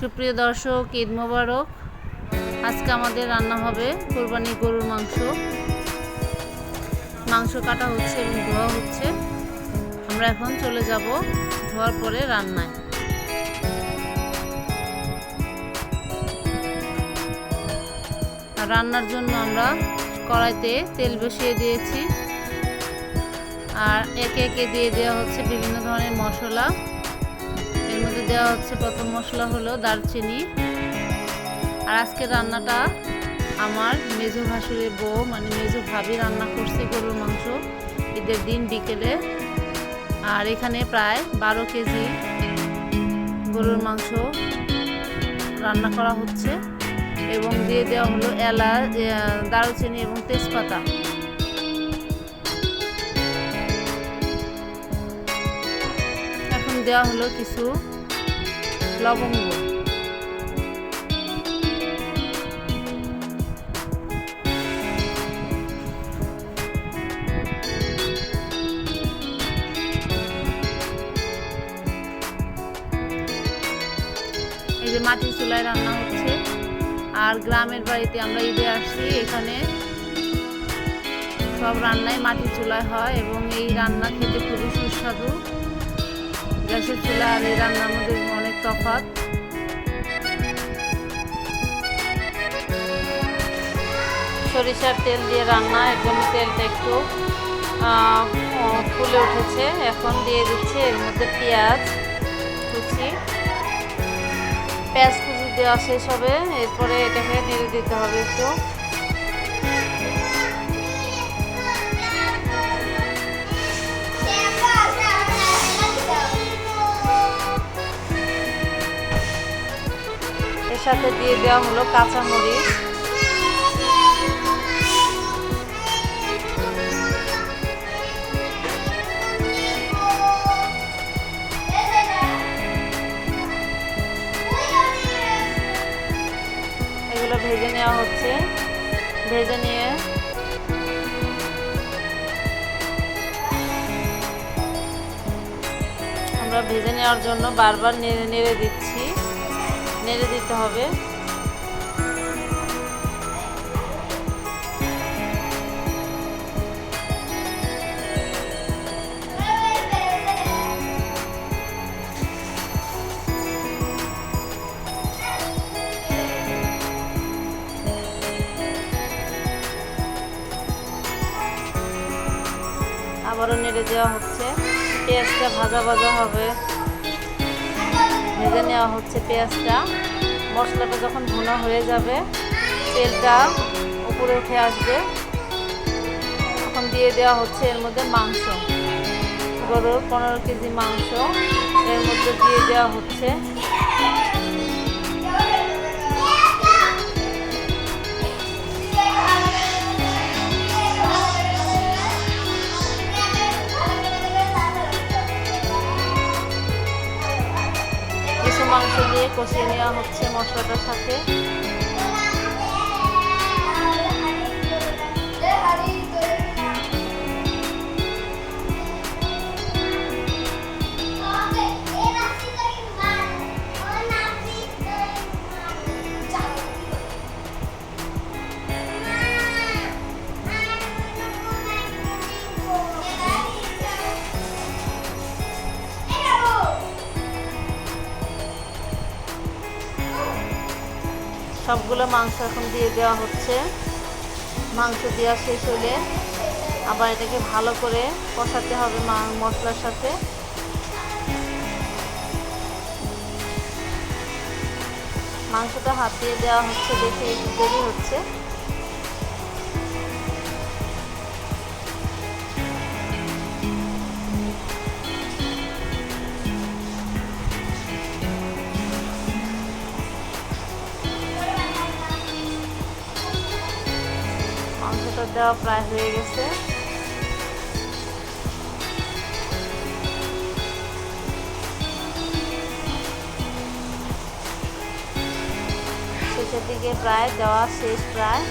সুপ্রিয় দর্শক, ঈদ মোবারক। আজকে আমাদের রান্না হবে কোরবানি গরুর মাংস। মাংস কাটা হচ্ছে এবং ধোয়া হচ্ছে। আমরা এখন চলে যাব ধোয়ার পরে রান্নায়। রান্নার জন্য আমরা কড়াইতে তেল বসিয়ে দিয়েছি। আর একে একে দিয়ে দেওয়া হচ্ছে বিভিন্ন ধরনের মশলা। মধ্যে দেওয়া হচ্ছে প্রথম মশলা হলো দারচিনি। আর আজকের রান্নাটা আমার মেজো ভাসুরের বউ মানে মেজো ভাবি রান্না করছে গরুর মাংস ঈদের দিন বিকেলে। আর এখানে প্রায় বারো কেজি গরুর মাংস রান্না করা হচ্ছে এবং দিয়ে দেওয়া হলো এলাচ দারুচিনি এবং তেজপাতা। এখন দেওয়া হলো কিছু লবঙ্গ এই যে মাটির চুলায় রান্না হচ্ছে। আর গ্রামের বাড়িতে আমরা ঈদে আসছি, এখানে সব রান্নাই মাটির চুলায় হয় এবং এই রান্না খেতে খুবই সুস্বাদু। গ্যাসের চুলা আর এই রান্নার মধ্যে তফাৎ। সরিষার তেল দিয়ে রান্না জন্য তেলটা একটু ফুলে উঠেছে। এখন দিয়ে দিচ্ছে এর মধ্যে পেঁয়াজ, কুচি। পেঁয়াজ কুচি দেওয়া শেষ হবে। এরপরে এটাকে নেড়ে দিতে হবে একটু। সাথে দিয়ে দেওয়া হলো কাঁচামরিচ। এগুলো ভেজে নেওয়া হচ্ছে। ভেজে নিয়ে আমরা ভেজে নেওয়ার জন্য বারবার নেড়ে নেড়ে দিচ্ছি। নেড়ে দিতে হবে। আবারও নেড়ে দেওয়া হচ্ছে। পেঁয়াজটা ভাজা ভাজা হবে। ভেজে নেওয়া হচ্ছে পেঁয়াজটা। মশলাটা যখন ভুনা হয়ে যাবে, তেলটা উপরে উঠে আসবে। এখন দিয়ে দেওয়া হচ্ছে এর মধ্যে মাংস। গরুর পনেরো কেজি মাংস। এর মধ্যে দিয়ে দেওয়া হচ্ছে মাংস দিয়ে কষিয়ে নেওয়া হচ্ছে মশলাটার সাথে। সবগুলো মাংস এখন দিয়ে দেওয়া হচ্ছে। মাংস দেওয়া শেষ হলে আবার এটাকে ভালো করে কষাতে হবে মশলার সাথে। মাংসটা হাতিয়ে দেওয়া হচ্ছে দেখে দেরি হচ্ছে। দেওয়া প্রায় হয়ে গেছে। শেষের দিকে প্রায় দেওয়া শেষ প্রায়।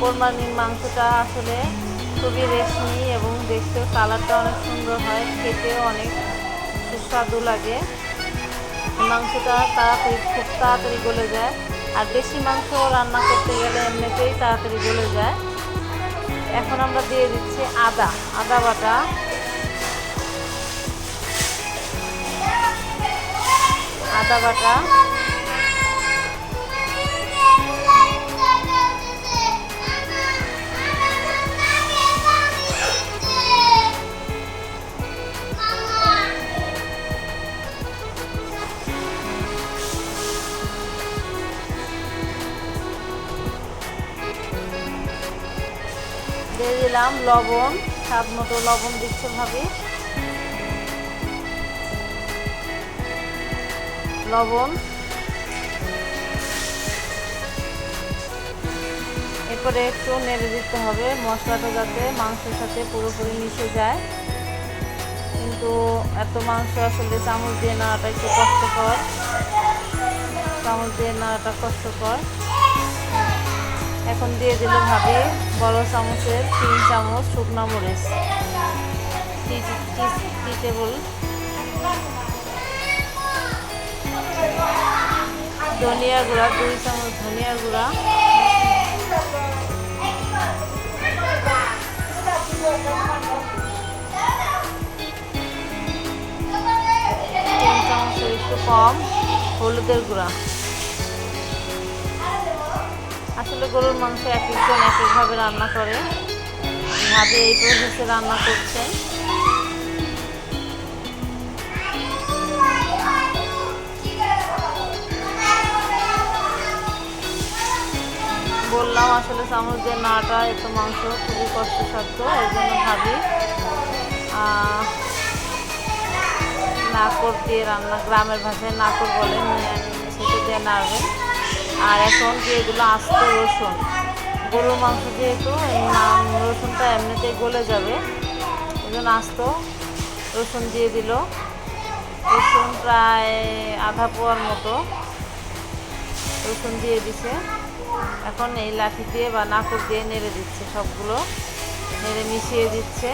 কোরবানির মাংসটা আসলে খুবই রেশমি এবং দেখতেও কালারটা অনেক সুন্দর হয়, খেতেও অনেক সুস্বাদু লাগে। মাংসটা তাড়াতাড়ি খুব তাড়াতাড়ি গলে যায়, আর বেশি মাংস রান্না করতে গেলে এমনিতেই তাড়াতাড়ি গলে যায়। এখন আমরা দিয়ে দিচ্ছি আদা আদা বাটা। আদা বাটা। দিয়ে দিলাম লবণ, স্বাদ মতো লবণ দিচ্ছে ভাবি। লবণ। এরপরে একটু নেড়ে দিতে হবে মশলাটা যাতে মাংসের সাথে পুরোপুরি মিশে যায়। কিন্তু এত মাংস আসলে চামচ দিয়ে নেওয়াটা একটু কষ্টকর। চামচ দিয়ে নেওয়াটা কষ্টকর। এখন দিয়ে দিল ভাবি বড় চামচের তিন চামচ শুকনো মরিচ। টি ধনিয়া গুঁড়া, দুই চামচ ধনিয়া গুঁড়া। তিন চামচের একটু কম হলুদের গুঁড়া। আসলে গরুর মাংস এক একজন এক একভাবে রান্না করে। ভাবে এই প্রসেসে রান্না করছেন বললাম আসলে চামচ দিয়ে নাটা একটু মাংস খুবই কষ্টসাধ্য, এই জন্য ভাবি নাকর দিয়ে রান্না, গ্রামের ভাষায় নাকর বলেন সেটা দিয়ে নাড়বেন আর এখন দিল আস্ত রসুন, গরুর মাংস যেহেতু রসুনটা এমনিতেই গলে যাবে। এই জন্য আস্ত রসুন দিয়ে দিল। রসুন প্রায় আধা পোয়ার মতো রসুন দিয়ে দিছে। এখন এই লাঠি দিয়ে বা নাকুর দিয়ে নেড়ে দিচ্ছে সবগুলো। নেড়ে মিশিয়ে দিচ্ছে।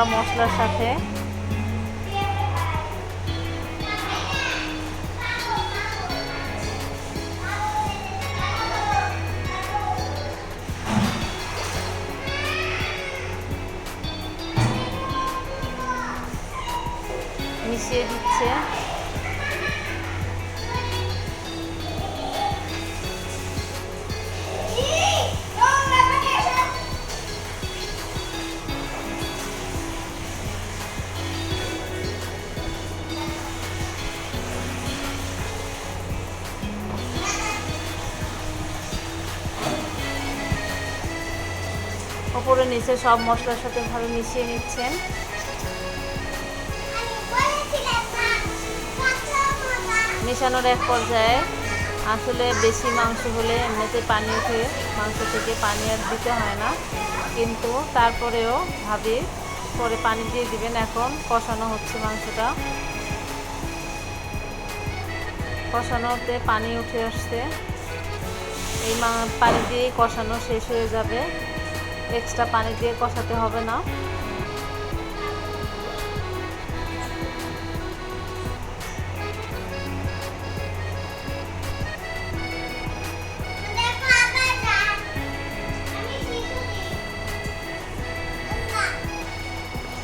দিচ্ছে মশলার সাথে। মিশিয়ে দিচ্ছে। ওপরে নিচে সব মশলার সাথে ভালো মিশিয়ে নিচ্ছেন। মেশানোর এক পর্যায়ে আসলে বেশি মাংস হলে এমনিতে পানি উঠে মাংস থেকে পানি আর দিতে হয় না। কিন্তু তারপরেও ভাবি, পরে পানি দিয়ে দিবেন, এখন কষানো হচ্ছে মাংসটা। কষানোতে পানি উঠে আসছে। এই পানি দিয়েই কষানো শেষ হয়ে যাবে। এক্সট্রা পানি দিয়ে কষাতে হবে না।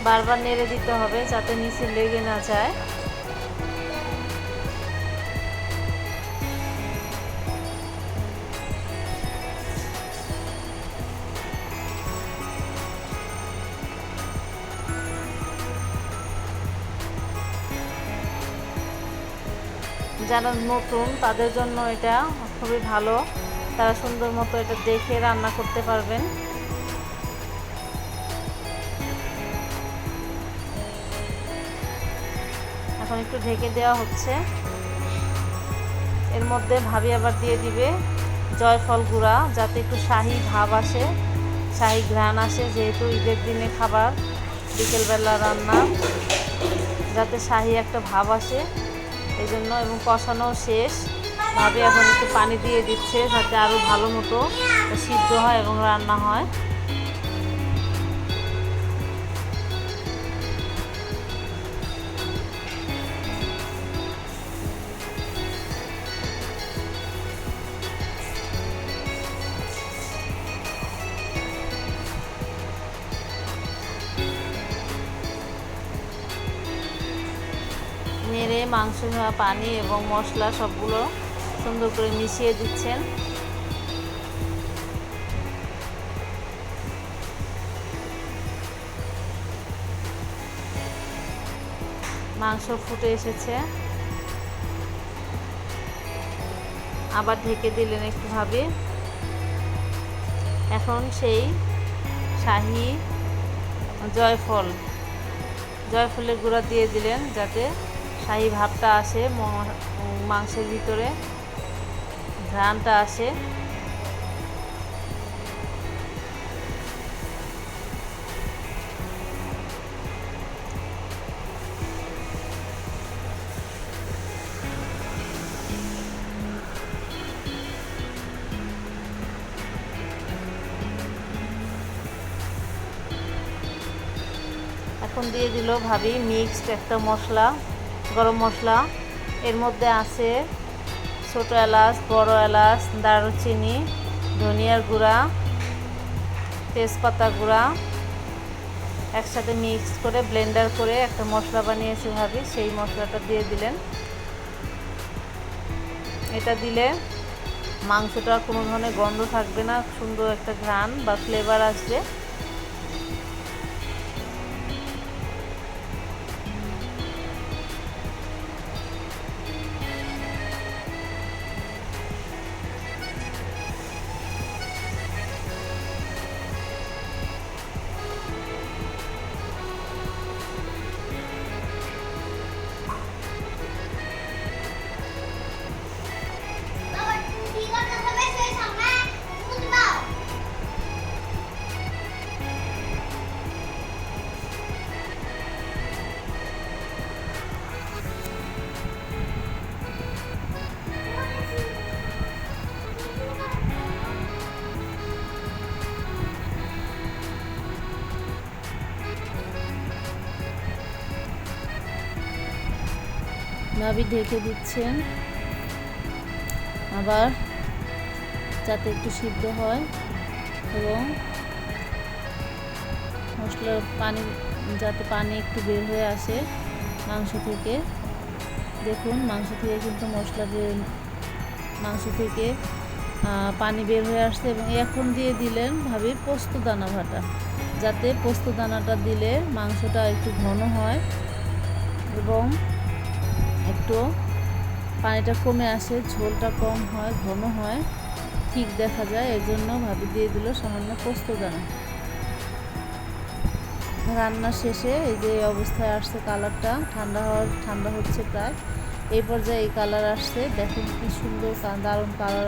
বারবার নেড়ে দিতে হবে যাতে নিচে লেগে না যায়। যারা নতুন, তাদের জন্য এটা খুবই ভালো। তারা সুন্দর মতো এটা দেখে রান্না করতে পারবেন। এখন একটু ঢেকে দেওয়া হচ্ছে। এর মধ্যে ভাবি আবার দিয়ে দিবে জয়ফল গুঁড়া, যাতে একটু শাহি ভাব আসে, শাহি ঘ্রাণ আসে, যেহেতু ঈদের দিনে খাবার, বিকেলবেলা রান্না, যাতে শাহি একটা ভাব আসে। এই জন্য এবং কষানো শেষ। ভাবে এখন একটু পানি দিয়ে দিচ্ছে, যাতে আরও ভালো মতো সিদ্ধ হয় এবং রান্না হয়। মাংস ধোয়া পানি এবং মশলা সবগুলো সুন্দর করে মিশিয়ে দিচ্ছেন। মাংস ফুটে এসেছে। আবার ঢেকে দিলেন একটু ভাবে। এখন সেই শাহি জয়ফল, জয়ফলের গুঁড়া দিয়ে দিলেন যাতে শাহি ভাবটা আসে মাংসের ভিতরে ঘ্রাণটা আসে। এখন দিয়ে দিল ভাবি মিক্সড একটা মশলা। গরম মশলা। এর মধ্যে আছে ছোটো এলাচ, বড় এলাচ, দারুচিনি, ধনিয়ার গুঁড়া, তেজপাতা গুঁড়া। একসাথে মিক্স করে, ব্লেন্ডার করে একটা মশলা বানিয়েছি ভাবি। সেই মশলাটা দিয়ে দিলেন। এটা দিলে মাংসটা কোনো ধরনের গন্ধ থাকবে না, সুন্দর একটা ঘ্রাণ বা ফ্লেভার আসবে। ভাবি ঢেকে দিচ্ছেন। আবার যাতে একটু সিদ্ধ হয় এবং মশলার পানি, যাতে পানি একটু বের হয়ে আসে মাংস থেকে। দেখুন, মাংস থেকে কিন্তু মশলা বের, মাংস থেকে পানি বের হয়ে আসছে এবং এখন দিয়ে দিলেন ভাবি পোস্ত দানা ভাটা। যাতে পোস্ত দানাটা দিলে মাংসটা একটু ঘন হয় এবং একটু পানিটা কমে আসে, ঝোলটা কম হয়, ঘন হয়, ঠিক দেখা যায় এর জন্য ভাবি দিয়ে দিল সামান্য পোস্ত দানা। রান্না শেষে এই যে অবস্থায় আসছে কালারটা, ঠান্ডা হওয়ার, ঠান্ডা হচ্ছে প্রায়। এই পর্যায়ে এই কালার আসছে, দেখুন কি সুন্দর দারুণ কালার।